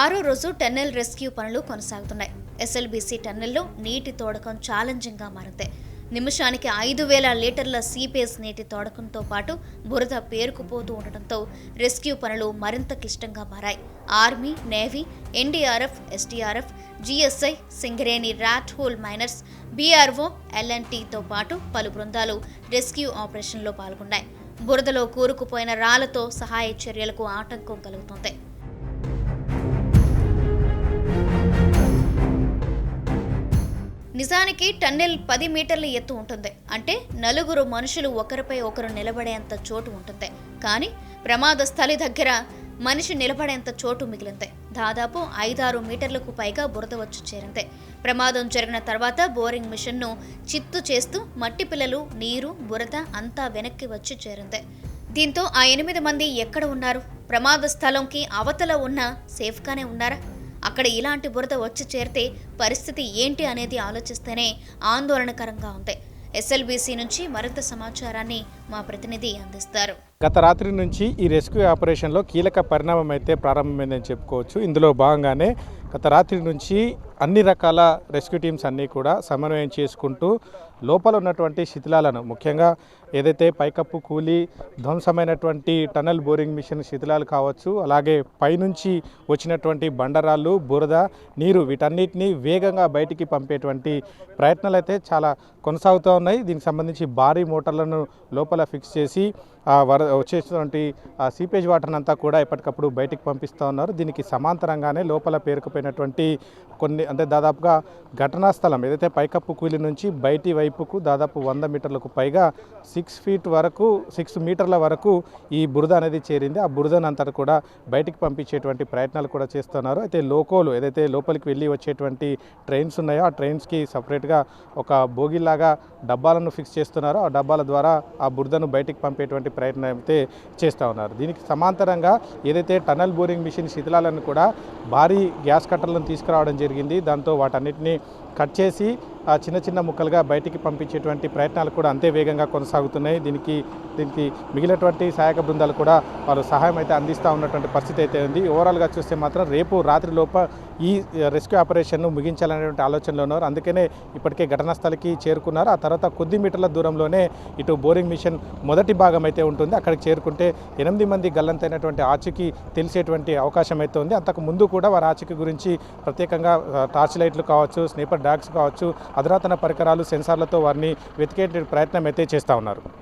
ఆరో రోజు tunnel rescue పనులు కొనసాగుతున్నాయి. ఎస్ఎల్బీసీ టన్నెల్లో నీటి తోడకం ఛాలెంజింగ్గా మారింది. నిమిషానికి ఐదు వేల లీటర్ల సీపేస్ నీటి తోడకంతో పాటు బురద పేరుకుపోతూ ఉండటంతో రెస్క్యూ పనులు మరింత క్లిష్టంగా మారాయి. Army navy NDRF SDRF GSI Singareni rat hole miners BRO ఎల్ఎన్టీతో పాటు పలు బృందాలు రెస్క్యూ ఆపరేషన్లో పాల్గొన్నాయి. బురదలో కూరుకుపోయిన రాళ్ళతో సహాయ చర్యలకు ఆటంకం కలుగుతుంది. నిజానికి టన్నెల్ పది మీటర్ల ఎత్తు ఉంటుంది. అంటే నలుగురు మనుషులు ఒకరిపై ఒకరు నిలబడేంత చోటు ఉంటుంది. కానీ ప్రమాద స్థలి దగ్గర మనిషి నిలబడేంత చోటు మిగిలింది. దాదాపు ఐదారు మీటర్లకు పైగా బురద వచ్చి చేరింది. ప్రమాదం జరిగిన తర్వాత బోరింగ్ మిషన్ను చిత్తు చేస్తూ మట్టి పిల్లలు నీరు బురద అంతా వెనక్కి వచ్చి చేరింది. దీంతో ఆ ఎనిమిది మంది ఎక్కడ ఉన్నారు? ప్రమాద స్థలంకి అవతల ఉన్న సేఫ్గానే ఉన్నారా? అక్కడ ఇలాంటి బురద వచ్చి చేరితే పరిస్థితి ఏంటి అనేది ఆలోచిస్తేనే ఆందోళనకరంగా ఉంది. ఎస్ఎల్బీసీ నుంచి మరింత సమాచారాన్ని మా ప్రతినిధి అందిస్తారు. గత రాత్రి నుంచి ఈ రెస్క్యూ ఆపరేషన్లో కీలక పరిణామం అయితే ప్రారంభమైందని చెప్పుకోవచ్చు. ఇందులో భాగంగానే గత రాత్రి నుంచి అన్ని రకాల రెస్క్యూ టీమ్స్ అన్నీ కూడా సమన్వయం చేసుకుంటూ లోపల ఉన్నటువంటి శిథిలాలను ముఖ్యంగా ఏదైతే పైకప్పు కూలి ధ్వంసమైనటువంటి టనల్ బోరింగ్ మిషన్ శిథిలాలు కావచ్చు అలాగే పైనుంచి వచ్చినటువంటి బండరాళ్ళు బురద నీరు వీటన్నిటిని వేగంగా బయటికి పంపేటువంటి ప్రయత్నాలు అయితే చాలా కొనసాగుతూ ఉన్నాయి. దీనికి సంబంధించి భారీ మోటార్లను లోపల ఫిక్స్ చేసి వర వచ్చేటువంటి సీపేజ్ వాటర్ అంతా కూడా ఎప్పటికప్పుడు బయటికి పంపిస్తూ ఉన్నారు. దీనికి సమాంతరంగానే లోపల పేరుకుపోయినటువంటి కొన్ని అంటే దాదాపుగా ఘటనా స్థలం ఏదైతే పైకప్పు కూలి నుంచి బయటి వైపుకు దాదాపు వంద మీటర్లకు పైగా సిక్స్ ఫీట్ వరకు సిక్స్ మీటర్ల వరకు ఈ బురద అనేది చేరింది. ఆ బురదను అంతటా కూడా బయటికి పంపించేటువంటి ప్రయత్నాలు కూడా చేస్తున్నారు. అయితే లోకోలు ఏదైతే లోపలికి వెళ్ళి వచ్చేటువంటి ట్రైన్స్ ఉన్నాయో ఆ ట్రైన్స్కి సపరేట్గా ఒక బోగిలాగా డబ్బాలను ఫిక్స్ చేస్తున్నారు. ఆ డబ్బాల ద్వారా ఆ బురదను బయటికి పంపేటువంటి ప్రయత్నం అయితే చేస్తూ ఉన్నారు. దీనికి సమాంతరంగా ఏదైతే టనల్ బోరింగ్ మిషన్ శిథిలాలను కూడా భారీ గ్యాస్ కట్టర్లను తీసుకురావడం జరిగింది. దాంతో వాటన్నిటిని కట్ చేసి చిన్న చిన్న ముక్కలుగా బయటికి పంపించేటువంటి ప్రయత్నాలు కూడా అంతే వేగంగా కొనసాగుతున్నాయి. దీనికి దీనికి మిగిలినటువంటి సహాయక బృందాలు కూడా వాళ్ళు సహాయం అయితే అందిస్తూ ఉన్నటువంటి పరిస్థితి అయితే ఉంది. ఓవరాల్గా చూస్తే మాత్రం రేపు రాత్రి లోప ఈ రెస్క్యూ ఆపరేషన్ను ముగించాలనేటువంటి ఆలోచనలో ఉన్నారు. అందుకనే ఇప్పటికే ఘటనా స్థలికి చేరుకున్నారు. ఆ తర్వాత కొద్ది మీటర్ల దూరంలోనే ఇటు బోరింగ్ మిషన్ మొదటి భాగం అయితే ఉంటుంది. అక్కడికి చేరుకుంటే ఎనిమిది మంది గల్లంతైనటువంటి ఆచూకీ తెలిసేటువంటి అవకాశం అయితే ఉంది. అంతకు ముందు కూడా వారి ఆచూకీ గురించి ప్రత్యేకంగా టార్చ్ లైట్లు కావచ్చు స్నేపర్ డాగ్స్ కావచ్చు అధునాతన పరికరాలు సెన్సార్లతో వారిని వెతికే ప్రయత్నం అయితే చేస్తూ ఉన్నారు.